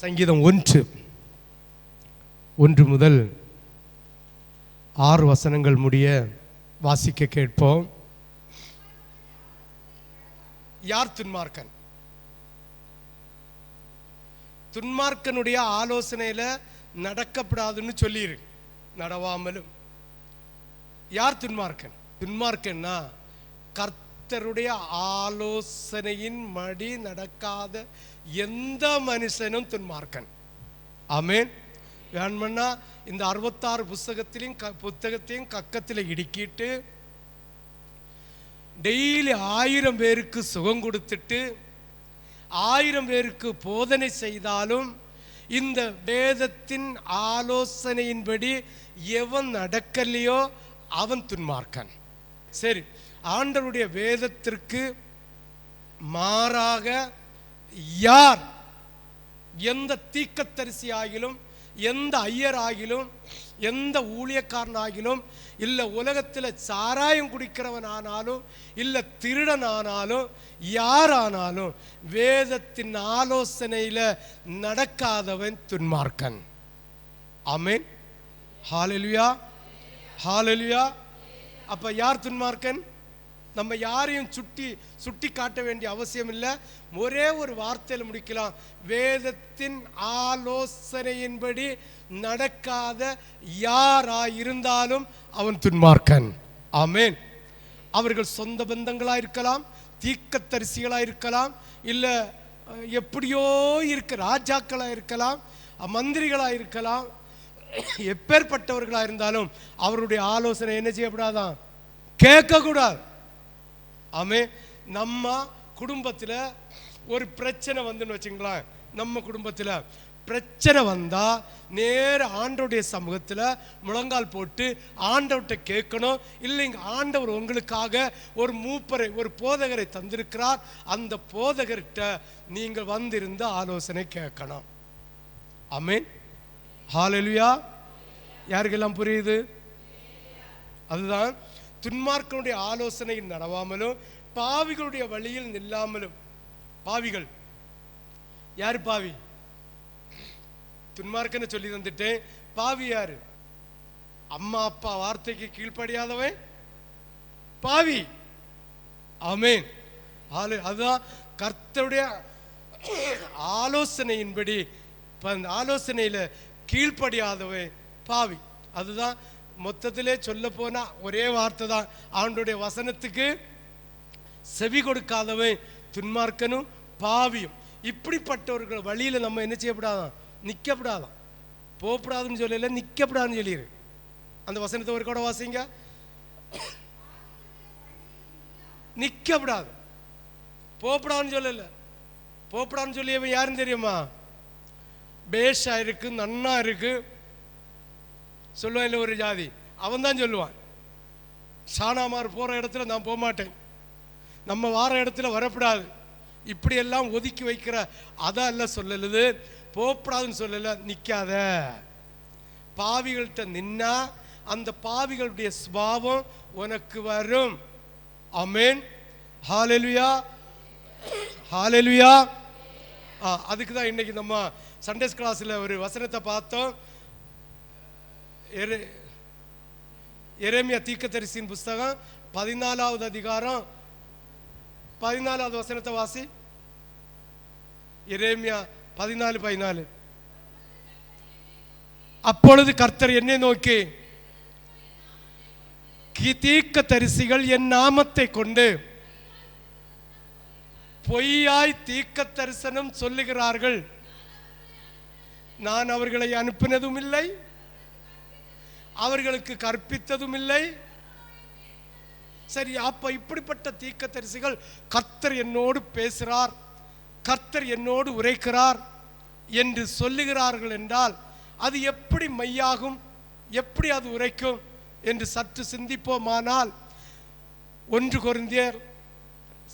சங்கீதம் ஒன்று. ஒன்று முதல் ஆறு வசனங்கள் முடிய வாசிக்க கேட்போம். யார் துன்மார்க்கன்? துன்மார்க்கனுடைய ஆலோசனையில் நடக்கப்படாதுன்னு சொல்லிரு. நடவாமலும். யார் துன்மார்க்கன்? துன்மார்க்கன்னா கர்த்தருடைய ஆலோசனையின் மடி நடக்காத எந்த மனுஷனும் துன்மார்க்கன். ஆமென். வேணுமன்னா இந்த அறுபத்தாறு புஸ்தகத்திலையும் க புத்தகத்தையும் கக்கத்தில் இடுக்கிட்டு டெய்லி ஆயிரம் பேருக்கு சுகம் கொடுத்துட்டு ஆயிரம் பேருக்கு போதனை செய்தாலும் இந்த வேதத்தின் ஆலோசனையின்படி எவன் நடக்கலையோ அவன் துன்மார்க்கன். சரி ஆண்டவருடைய வேதத்திற்கு மாறாக யார்? எந்த தீக்கத்தரிசி ஆகிலும் எந்த ஐயர் ஆகிலும் எந்த ஊழியக்காரனாகிலும் இல்லை உலகத்தில் சாராயம் குடிக்கிறவன் ஆனாலும் இல்லை திருடன் ஆனாலும் யாரானாலும் வேதத்தின் ஆலோசனையில் நடக்காதவன் துன்மார்க்கன். ஆமென். ஹாலெலுயா. ஹாலெலுயா. அப்போ யார் துன்மார்க்கன்? நம்ம யாரையும் சுட்டி சுட்டி காட்ட வேண்டிய அவசியம் இல்லை. ஒரே ஒரு வார்த்தையில் முடிக்கலாம். வேதத்தின் ஆலோசனையின்படி நடக்காத யாராயிருந்தாலும் அவன் துன்மார்க்கன். ஆமேன். அவர்கள் சொந்த பந்தங்களாக இருக்கலாம் தீக்கத்தரிசிகளாக இருக்கலாம் இல்லை எப்படியோ இருக்க ராஜாக்களாக இருக்கலாம் மந்திரிகளாக இருக்கலாம் எப்பேற்பட்டவர்களாக இருந்தாலும் அவருடைய ஆலோசனை என்ன செய்யப்படாதான்? கேட்கக்கூடாது. ஆமே நம்ம குடும்பத்தில் ஒரு பிரச்சனை வந்துன்னு வச்சுங்களேன். நம்ம குடும்பத்தில் பிரச்சனை வந்தால் நேர ஆண்டவுடைய சமூகத்தில் முழங்கால் போட்டு ஆண்டவர்கிட்ட கேட்கணும். இல்லைங்க ஆண்டவர் உங்களுக்காக ஒரு மூப்பரை ஒரு போதகரை தந்திருக்கிறார். அந்த போதகர்கிட்ட நீங்கள் வந்திருந்து ஆலோசனை கேட்கணும். அமீன் ஹalleluya. யாருக்கெல்லாம் புரியுது? அதுதான். துன்மார்க்கனுடைய ஆலோசனையில் நடவாமலும் பாவிகளுடைய வழியில் நில்லாமலும். பாவிகள். யார் பாவி? துன்மார்க்கன்னு சொல்லி தந்துட்டு பாவி யாரு? அம்மா அப்பா வார்த்தைக்கு கீழ்ப்படியாதவன்? பாவி. ஆமேன். ஆலு- அதுதான் கர்த்தருடைய ஆலோசனையின்படி இப்ப ஆலோசனையில கீழ்ப்படியாதவன் பாவி. அதுதான் மொத்தத்திலே சொல்ல போனா ஒரே வார்த்தை தான். ஆண்டுடைய வசனத்துக்கு செவி கொடுக்காதவன் துன்மார்க்கனும் பாவியும். இப்படிப்பட்டவர்கள் வழியில நம்ம என்ன செய்யப்படாதான்? நிக்கப்படாதான். போகப்படாதுன்னு சொல்லல நிக்கப்படாதுன்னு சொல்லிடு அந்த வசனத்தை ஒரு கூட வாசிங்க. நிக்கப்படாது. போகப்படாதுன்னு சொல்லலை. போகப்படாதுன்னு சொல்லியவன் யாருன்னு தெரியுமா? பேஷா இருக்கு நன்னா இருக்கு. சொல்லுவான் இல்லை ஒரு ஜாதி. அவன் தான் சொல்லுவான் சானாமார் போகிற இடத்துல நான் போக மாட்டேன். நம்ம வார இடத்துல வரக்கூடாது இப்படியெல்லாம் ஒதுக்கி வைக்கிற அதல்ல சொல்லலுது. போகப்படாதுன்னு சொல்லலை நிற்காத பாவிகள்கிட்ட நின்னா அந்த பாவிகளுடைய சுபாவம் உனக்கு வரும். அமேன் ஹாலெலுயா ஹாலெலுயா ஆ அதுக்கு தான் இன்னைக்கு நம்ம சண்டேஸ் கிளாஸில் ஒரு வசனத்தை பார்த்தோம். எரே- எரேமியா தீக்கத்தரிசியின் புஸ்தகம் பதினாலாவது அதிகாரம் பதினாலாவது வசனத்தை வாசி. எரேமியா பதினாலு பதினாலு. அப்பொழுது கர்த்தர் என்னை நோக்கி "கி- தீர்க்கதரிசிகள் என் நாமத்தை கொண்டு பொய்யாய் தீக்க தரிசனம் சொல்லுகிறார்கள். நான் அவர்களை அனுப்பினதும் இல்லை அவர்களுக்கு கற்பித்ததும் இல்லை சரி அப்ப இப்படிப்பட்ட தீர்க்கதரிசிகள் கர்த்தர் என்னோடு பேசுகிறார் கர்த்தர் என்னோடு உரைக்கிறார் என்று சொல்லுகிறார்கள் என்றால் அது எப்படி மையாகும் எப்படி அது உரைக்கும் என்று சற்று சிந்திப்போமானால் ஒன்று குருந்தியர்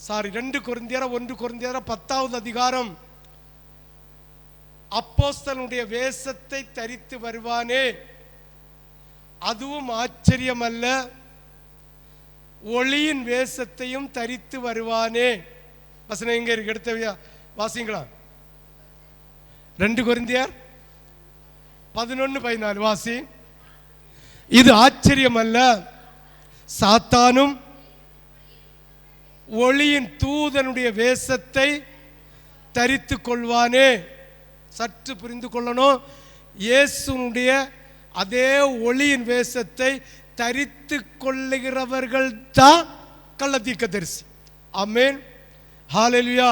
சாரி ரெண்டு குருந்தியர ஒன்று குருந்தியர பத்தாவது அதிகாரம். அப்போஸ்தனுடைய வேஷத்தை தரித்து வருவானே. அதுவும் ஆச்சரியமல்ல. ஒளியின் வேஷத்தையும் தரித்து வருவானே. வசனம் எங்க இருக்கு? எடுத்தவையா வாசிங்களா? ரெண்டு கொரிந்தியர் பதினொன்னு பதினாலு. வாசி. இது ஆச்சரியம் அல்ல சாத்தானும் ஒளியின் தூதனுடைய வேஷத்தை தரித்து கொள்வானே. சற்று புரிந்து கொள்ளணும். இயேசுனுடைய அதே ஒளியின் வேஷத்தை தரித்து கொள்ளுகிறவர்கள் தான் கள்ளத்தீக்க தரிசி அமேன் ஹாலெலுயா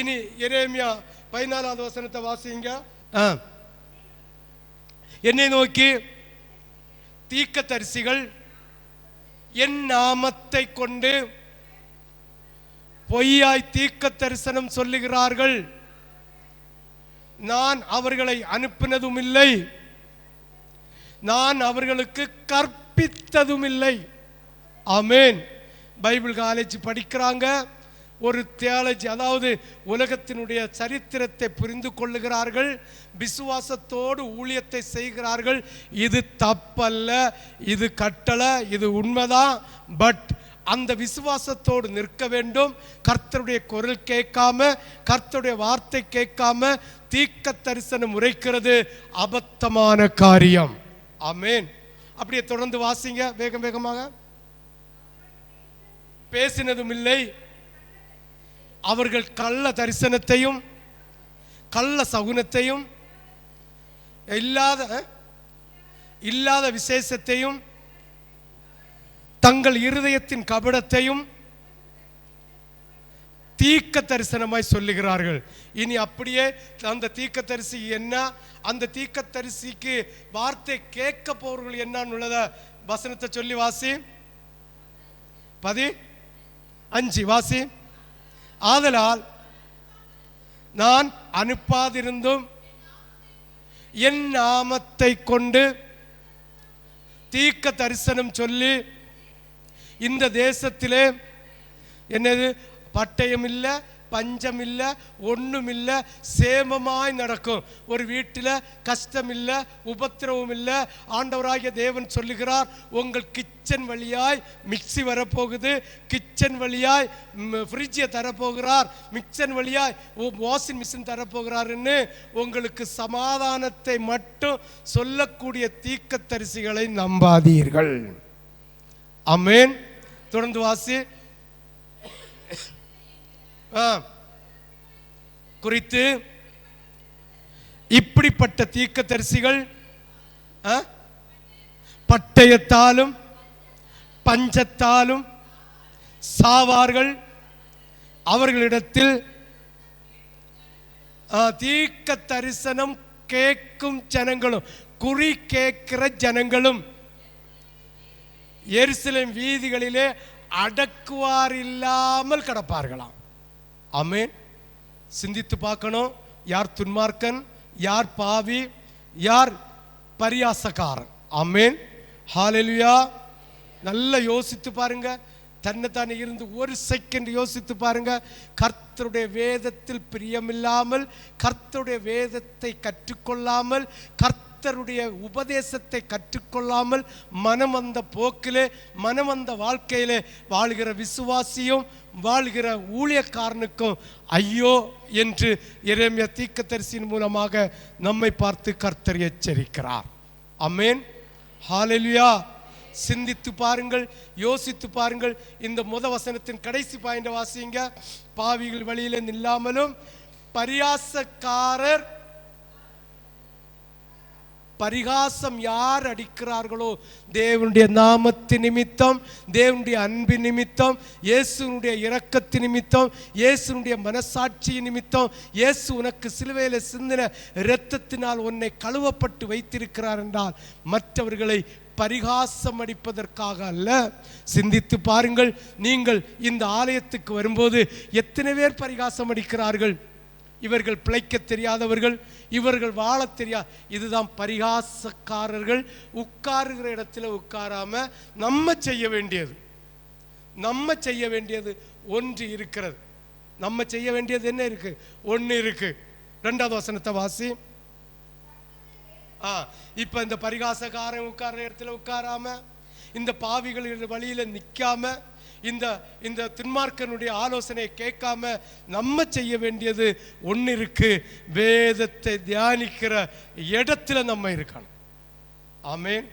இனி எரேமியா பதினாலாவது வசனத்தை வாசிங்க. என்னை நோக்கி தீக்க தரிசிகள் என் நாமத்தை கொண்டு பொய்யாய் தீக்க தரிசனம் சொல்லுகிறார்கள். நான் அவர்களை அனுப்பினதும் இல்லை நான் அவர்களுக்கு கற்பித்ததும் இல்லை ஆமென். பைபிள் காலேஜ் படிக்கிறாங்க. ஒரு தியாலஜி அதாவது உலகத்தினுடைய சரித்திரத்தை புரிந்து கொள்ளுகிறார்கள். விசுவாசத்தோடு ஊழியத்தை செய்கிறார்கள். இது தப்பல்ல இது கட்டளை இது உண்மைதான். பட் அந்த விசுவாசத்தோடு நிற்க வேண்டும். கர்த்தருடைய குரல் கேட்காம கர்த்தருடைய வார்த்தை கேட்காம தீக்க தரிசனம் உரைக்கிறது. அபத்தமான காரியம். அமேன் அப்படியே தொடர்ந்து வாசிங்க வேகம் வேகமாக. பேசினதும் இல்லை. அவர்கள் கள்ள தரிசனத்தையும் கள்ள சகுனத்தையும் இல்லாத இல்லாத விசேஷத்தையும் தங்கள் இருதயத்தின் கபடத்தையும் தீக்க தரிசனமாய் சொல்லுகிறார்கள். இனி அப்படியே அந்த தீக்க தரிசி என்ன? அந்த தீக்க தரிசிக்கு வார்த்தை கேட்க போறவர்கள் என்னன்னு உள்ளத வசனத்தை சொல்லி வாசி. பதி அஞ்சு வாசி. ஆதலால் நான் அனுப்பாதிருந்தும் என் நாமத்தை கொண்டு தீக்க தரிசனம் சொல்லி இந்த தேசத்திலே என்னது? பட்டயம் இல்லை பஞ்சம் இல்லை ஒன்றும் இல்லை சேமமாய் நடக்கும். ஒரு வீட்டில் கஷ்டம் இல்லை உபத்திரவம் இல்லை ஆண்டவராகிய தேவன் சொல்லுகிறார் உங்கள் கிச்சன் வழியாய் மிக்ஸி வரப்போகுது கிச்சன் வழியாய் ஃப்ரிட்ஜை தரப்போகிறார் மிக்சன் வழியாய் வாஷிங் மிஷின் தரப்போகிறாருன்னு உங்களுக்கு சமாதானத்தை மட்டும் சொல்லக்கூடிய தீக்கத்தரிசிகளை நம்பாதீர்கள். அமேன் தொடர்ந்து வாசி. குறித்து இப்படிப்பட்ட தீக்கதரிசிகள் ஆ, பட்டயத்தாலும் பஞ்சத்தாலும் சாவார்கள். அவர்களிடத்தில் தீக்க தரிசனம் கேட்கும் ஜனங்களும் குறி கேட்கிற ஜனங்களும் எருசலேம் வீதிகளிலே அடக்குவார் இல்லாமல் கிடப்பார்களாம். அமேன் சிந்தித்து பார்க்கணும். யார் துன்மார்க்கன்? யார் பாவி? யார் பரியாசக்காரன்? அமேன் ஹalleluya. நல்லா யோசித்து பாருங்க. தன்னைத்தானே இருந்து ஒரு செகண்ட் யோசித்து பாருங்க. கர்த்தருடைய வேதத்தில் பிரியமில்லாமல் கர்த்தருடைய வேதத்தை கற்றுக்கொள்ளாமல் கர்த்த கர்த்தருடைய உபதேசத்தை கற்றுக்கொள்ளாமல் மனம் வந்த போக்கிலே மனம் வந்த வாழ்க்கையிலே வாழ்கிற விசுவாசியும் வாழ்கிற ஊழியக்காரனுக்கும் ஐயோ என்று எரேமியா தீர்க்கதரிசியின் மூலமாக நம்மை பார்த்து கர்த்தர் எச்சரிக்கிறார். அமேன் ஹalleluya. சிந்தித்து பாருங்கள் யோசித்து பாருங்கள். இந்த முத வசனத்தின் கடைசி பாயிண்ட வாசிங்க. பாவிகள் வழியில நில்லாமலும் பரியாசக்காரர் பரிகாசம் யார் அடிக்கிறார்களோ தேவனுடைய நாமத்து நிமித்தம் தேவனுடைய அன்பு நிமித்தம் இயேசுனுடைய இரக்கத்து நிமித்தம் இயேசுனுடைய மனசாட்சி நிமித்தம் இயேசு உனக்கு சிலுவையில் சிந்தின இரத்தத்தினால் உன்னை கழுவப்பட்டு வைத்திருக்கிறார் என்றால் மற்றவர்களை பரிகாசம் அடிப்பதற்காக அல்ல. சிந்தித்து பாருங்கள் நீங்கள் இந்த ஆலயத்துக்கு வரும்போது எத்தனை பேர் பரிகாசம் அடிக்கிறார்கள்? இவர்கள் பிழைக்க தெரியாதவர்கள் இவர்கள் வாழ தெரியாது இதுதான் பரிகாசக்காரர்கள். உட்காருகிற இடத்துல உட்காராம நம்ம செய்ய வேண்டியது. நம்ம செய்ய வேண்டியது ஒன்று இருக்கிறது. நம்ம செய்ய வேண்டியது என்ன இருக்கு? ஒன்று இருக்கு. ரெண்டாவது வசனத்தை வாசி. ஆ இப்போ இந்த பரிகாசக்காரன் உட்கார்ற இடத்துல உட்காராம இந்த பாவிகள் வழியில நிற்காம இந்த இந்த துன்மார்க்கனுடைய ஆலோசனையை கேட்காம நம்ம செய்ய வேண்டியது ஒன்று இருக்கு வேதத்தை தியானிக்கிற இடத்துல நம்ம இருக்கணும். ஆமேன்.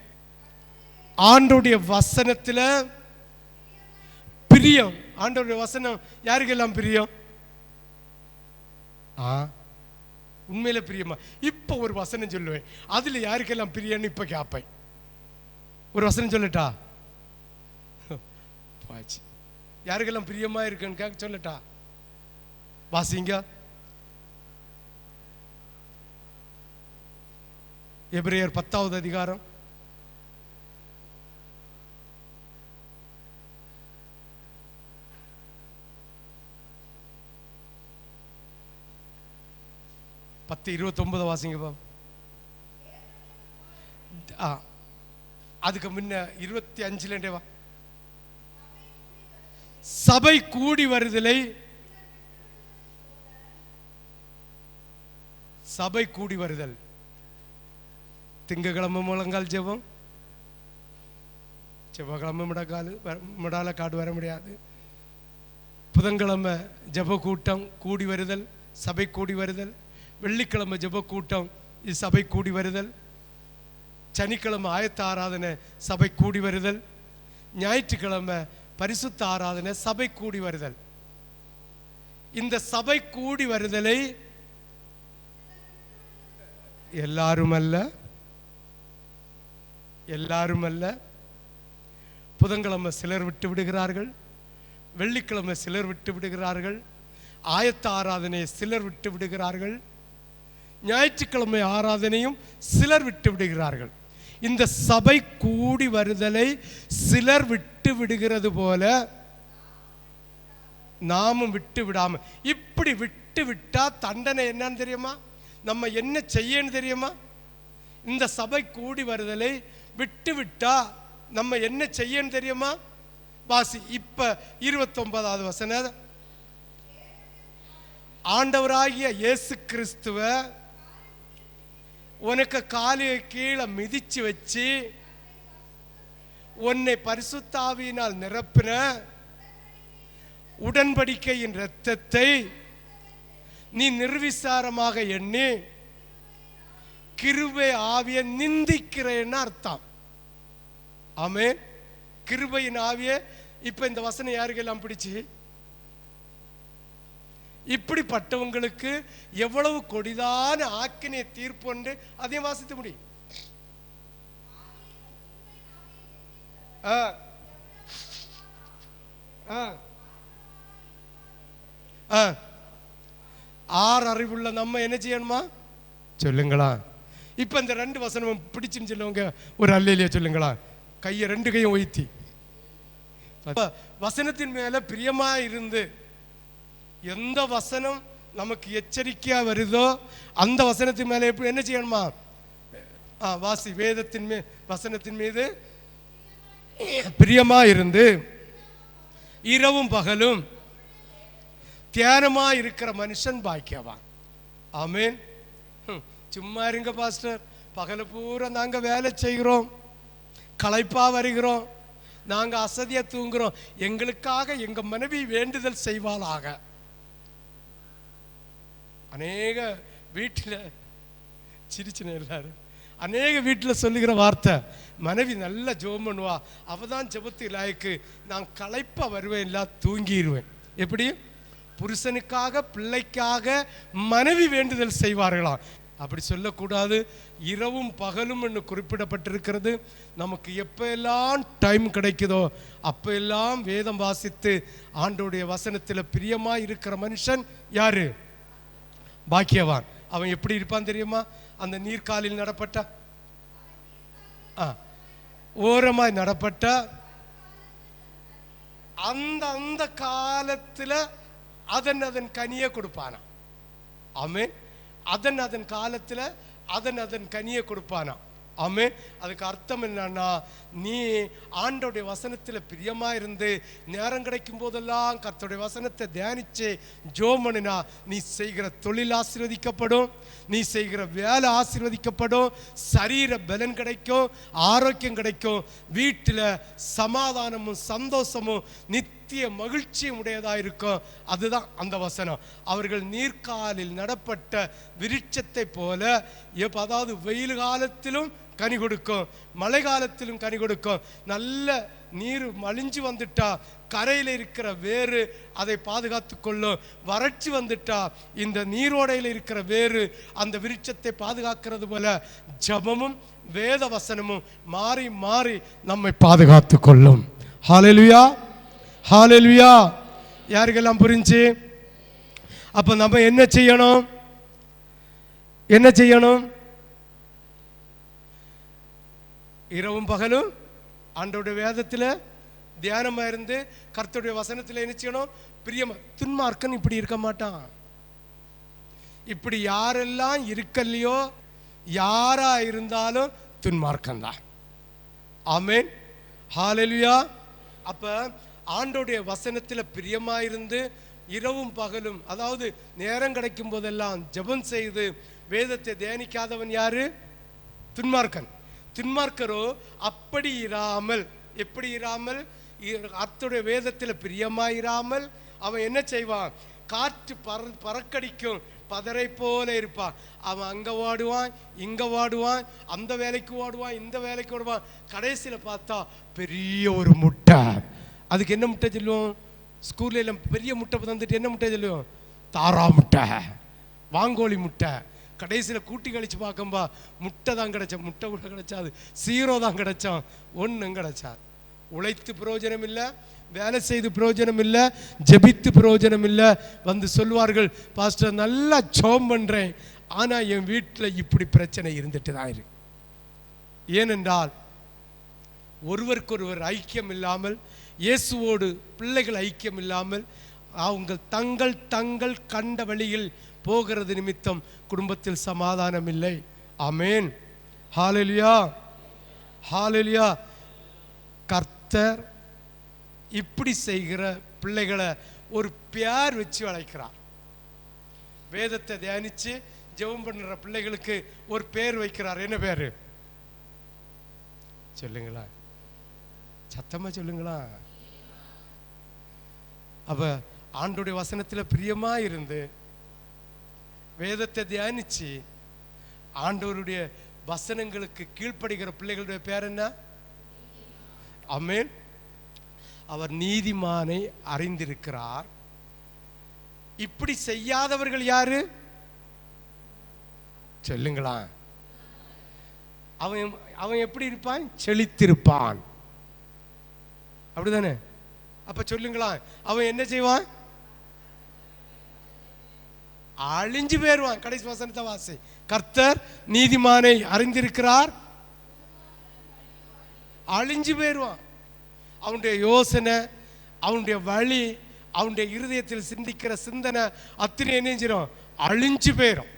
ஆண்டோடைய வசனத்துல பிரியம். ஆண்டோடைய வசனம் யாருக்கெல்லாம் பிரியம்? ஆ? உண்மையில பிரியமா? இப்போ ஒரு வசனம் சொல்லுவேன். அதுல யாருக்கெல்லாம் பிரியன்னு இப்போ கேட்பேன் ஒரு வசனம் சொல்லட்டா? பாச்சு யாருக்கெல்லாம் பிரியமா இருக்குன்னு கேட்க சொல்லட்டா? வாசிங்க. எபிரேயர் பத்தாவது அதிகாரம். பத்து இருபத்தொன்பது வாசிங்க பாபு. அதுக்கு முன்ன இருபத்தி அஞ்சுலேண்டே வா. சபை கூடி வருதலை சபை கூடி வருதல். திங்கக்கிழமை முழங்கால் ஜெபம் செவ்வாய்க்கிழமை முடக்காது முடால காடு வர முடியாது. புதன்கிழமை ஜெப கூட்டம் கூடி வருதல் சபை கூடி வருதல். வெள்ளிக்கிழமை ஜெப கூட்டம் இது சபை கூடி வருதல். சனிக்கிழமை ஆயத்த ஆராதனை சபை கூடி வருதல். ஞாயிற்றுக்கிழமை பரிசுத்த ஆராதனை சபை கூடி வருதல். இந்த சபை கூடி வருதலை எல்லாரும் அல்ல எல்லாரும் அல்ல புதன்கிழமை சிலர் விட்டு விடுகிறார்கள் வெள்ளிக்கிழமை சிலர் விட்டு விடுகிறார்கள் ஆயத்த ஆராதனையை சிலர் விட்டு விடுகிறார்கள் ஞாயிற்றுக்கிழமை ஆராதனையும் சிலர் விட்டு விடுகிறார்கள். இந்த சபை கூடி வருதலை சிலர் விட்டு விடுகிறது போல நாமும் விட்டு விடாம. இப்படி விட்டு விட்டா தண்டனை என்னன்னு தெரியுமா? நம்ம என்ன செய்யணும் தெரியுமா? இந்த சபை கூடி வருதலை விட்டு விட்டா நம்ம என்ன செய்யணும் தெரியுமா? வாசி இப்ப இருபத்தொன்பதாவது வசன ஆண்டவராகிய இயேசு கிறிஸ்துவ உனக்கு காலையை கீழே மிதிச்சு வச்சு உன்னை பரிசுத்தாவியினால் நிரப்பின உடன்படிக்கையின் இரத்தத்தை நீ நிர்விசாரமாக எண்ணி கிருபை ஆவிய நிந்திக்கிறேன்னு அர்த்தம். ஆமே கிருபையின் ஆவிய இப்ப இந்த வசனம் யாருக்கெல்லாம் பிடிச்சி? இப்படிப்பட்டவங்களுக்கு எவ்வளவு கொடிதான ஆக்கினை தீர்ப்பு அதையும் வாசித்து முடி. ஆ. ஆ. ஆ. ஆறு அறிவுள்ள நம்ம என்ன செய்யணுமா? சொல்லுங்களா. இப்ப இந்த ரெண்டு வசனமும் பிடிச்சுன்னு சொல்லுவங்க. ஒரு அல்லையிலேயே சொல்லுங்களா. கையை ரெண்டு கையும் உயர்த்தி. வசனத்தின் மேல பிரியமா இருந்து எந்த வசனம் நமக்கு எச்சரிக்கையா வருதோ அந்த வசனத்தின் மேலே எப்படி என்ன செய்யணுமா? ஆ, வாசி. வேதத்தின் மீ வசனத்தின் மீது பிரியமாக இருந்து இரவும் பகலும் தியானமாக இருக்கிற மனுஷன் பாக்கியவான். ஆமீன். சும்மா இருங்க பாஸ்டர். பகல பூரா நாங்கள் வேலை செய்கிறோம். களைப்பாக வருகிறோம். நாங்கள் அசதியாக தூங்குகிறோம் எங்களுக்காக எங்கள் மனைவி வேண்டுதல் செய்வாளாக. அநேக வீட்டில் சிரிச்சுன எல்லாரும். அநேக வீட்டில் சொல்லுகிற வார்த்தை மனைவி நல்லா ஜெபம் பண்ணுவா அவள் தான் ஜெபத்து லாய்க்கு நான் களைப்பா வருவேன் இல்ல தூங்கிடுவேன் எப்படி? புருஷனுக்காக பிள்ளைக்காக மனைவி வேண்டுதல் செய்வார்களாம். அப்படி சொல்லக்கூடாது. இரவும் பகலும் என்று குறிப்பிடப்பட்டிருக்கிறது. நமக்கு எப்போ எல்லாம் டைம் கிடைக்குதோ அப்போ எல்லாம் வேதம் வாசித்து ஆண்டோடைய வசனத்தில் பிரியமாக இருக்கிற மனுஷன் யாரு? பாக்கியவான். அவன் எப்படி இருப்பான் தெரியுமா? அந்த நீர்க்காலில் நடப்பட்ட? ஆ, ஓரமாய் நடப்பட்ட? அந்த அந்த காலத்துல அதன் அதன் கனியை கொடுப்பானா ஆமே அதன் அதன் காலத்துல அதன் அதன் கனியை கொடுப்பானா ஆமே அதுக்கு அர்த்தம் என்னன்னா நீ ஆண்டோடைய வசனத்தில் பிரியமாக இருந்து நேரம் கிடைக்கும் போதெல்லாம் கர்த்தருடைய வசனத்தை தியானிச்சு ஜோமனுனா நீ செய்கிற தொழில் ஆசீர்வதிக்கப்படும் நீ செய்கிற வேலை ஆசீர்வதிக்கப்படும் சரீர பலன் கிடைக்கும் ஆரோக்கியம் கிடைக்கும் வீட்டில் சமாதானமும் சந்தோஷமும் நித்திய நித்திய மகிழ்ச்சியும் உடையதா இருக்கும் அதுதான் அந்த வசனம். அவர்கள் நீர்க்காலில் நடப்பட்ட விருட்சத்தை போல எப்ப அதாவது வெயில் காலத்திலும் கனி கொடுக்கும் மழை காலத்திலும் கனி கொடுக்கும். நல்ல நீர் மலிஞ்சு வந்துட்டா கரையில் இருக்கிற வேறு அதை பாதுகாத்து கொள்ளும். வறட்சி வந்துட்டா இந்த நீரோடையில் இருக்கிற வேறு அந்த விருட்சத்தை பாதுகாக்கிறது போல ஜபமும் வேத வசனமும் மாறி மாறி நம்மை பாதுகாத்து கொள்ளும். ஹalleluya ஹாலெல்வியா யாருக்கெல்லாம் புரிஞ்சு? அப்போ நம்ம என்ன செய்யணும்? என்ன செய்யணும்? இரவும் பகலும் ஆண்டோடைய வேதத்தில் தியானமாக இருந்து கர்த்தருடைய வசனத்தில் என்ன செய்யணும்? பிரியமா துன்மார்க்கன் இப்படி இருக்க மாட்டான். இப்படி யாரெல்லாம் இருக்கலையோ யாரா இருந்தாலும் துன்மார்க்கன் தான் ஆமேன். ஹாலெல்வியா அப்ப ஆண்டோடைய வசனத்தில் பிரியமாயிருந்து இரவும் பகலும் அதாவது நேரம் கிடைக்கும் போதெல்லாம் ஜெபம் செய்து வேதத்தை தியானிக்காதவன் யாரு? துன்மார்க்கன். துன்மார்க்கரோ அப்படி இராமல் எப்படி இராமல்? இ- அர்த்தருடைய வேதத்தில் பிரியமாயிராமல் அவன் என்ன செய்வான்? காற்று பற பறக்கடிக்கும் பதரை போல இருப்பான். அவன் அங்கே வாடுவான் இங்கே வாடுவான் அந்த வேலைக்கு ஓடுவான் இந்த வேலைக்கு ஓடுவான் கடைசியில் பார்த்தா பெரிய ஒரு முட்டை. அதுக்கு என்ன முட்டை சொல்லுவோம்? ஸ்கூலில் எல்லாம் பெரிய முட்டை தந்துட்டு என்ன முட்டை சொல்லுவோம்? தாரா முட்டை. வாங்கோழி முட்டை. கடைசியில் கூட்டி கழிச்சு பார்க்கும்பா முட்டை தான் கிடைச்ச முட்டை கூட கிடைச்சாது. சீரோ தான் கிடைச்சான். ஒன்றும் கிடைச்சா உழைத்து பிரயோஜனம் இல்லை வேலை செய்து பிரயோஜனம் இல்லை ஜெபித்து பிரயோஜனம் இல்லை. வந்து சொல்வார்கள் பாஸ்டர் நல்லா சோம் பண்ணுறேன் ஆனால் என் வீட்டில் இப்படி பிரச்சனை இருந்துட்டு தான் இருக்கு. ஏனென்றால் ஒருவருக்கொருவர் ஐக்கியம் இல்லாமல் இயேசுவோடு பிள்ளைகள் ஐக்கியம் இல்லாமல் அவங்க தங்கள் தங்கள் கண்ட வழியில் போகிறது நிமித்தம் குடும்பத்தில் சமாதானம் இல்லை அமேன் ஹாலெலியா ஹாலெலியா கர்த்தர் இப்படி செய்கிற பிள்ளைகளை ஒரு பேர் வச்சு வளைக்கிறார் வேதத்தை தியானிச்சு ஜெபம் பண்ணுற பிள்ளைகளுக்கு ஒரு பேர் வைக்கிறார். என்ன பேரு? சொல்லுங்களா சத்தமா சொல்லுங்களா? அப்ப ஆண்டுடைய வசனத்தில் பிரியமா இருந்து வேதத்தை தியானிச்சு ஆண்டவருடைய வசனங்களுக்கு கீழ்ப்படுகிற பிள்ளைகளுடைய பேர் என்ன? அமேன் அவர் நீதிமானை அறிந்திருக்கிறார். இப்படி செய்யாதவர்கள் யாரு? சொல்லுங்களா அவன் அவன் எப்படி இருப்பான்? செழித்திருப்பான். அப்படிதானே? அப்ப சொல்லுங்களா அவன் என்ன செய்வான்? அழிஞ்சு போயிருவான் கடைசி வசனத்தை வாசி. கர்த்தர் நீதிமானை அறிந்திருக்கிறார். அழிஞ்சு போயிருவான் அவனுடைய யோசனை அவனுடைய வழி அவனுடைய இருதயத்தில் சிந்திக்கிற சிந்தனை அத்தனை என்ன செஞ்சிடும் அழிஞ்சு போயிடும்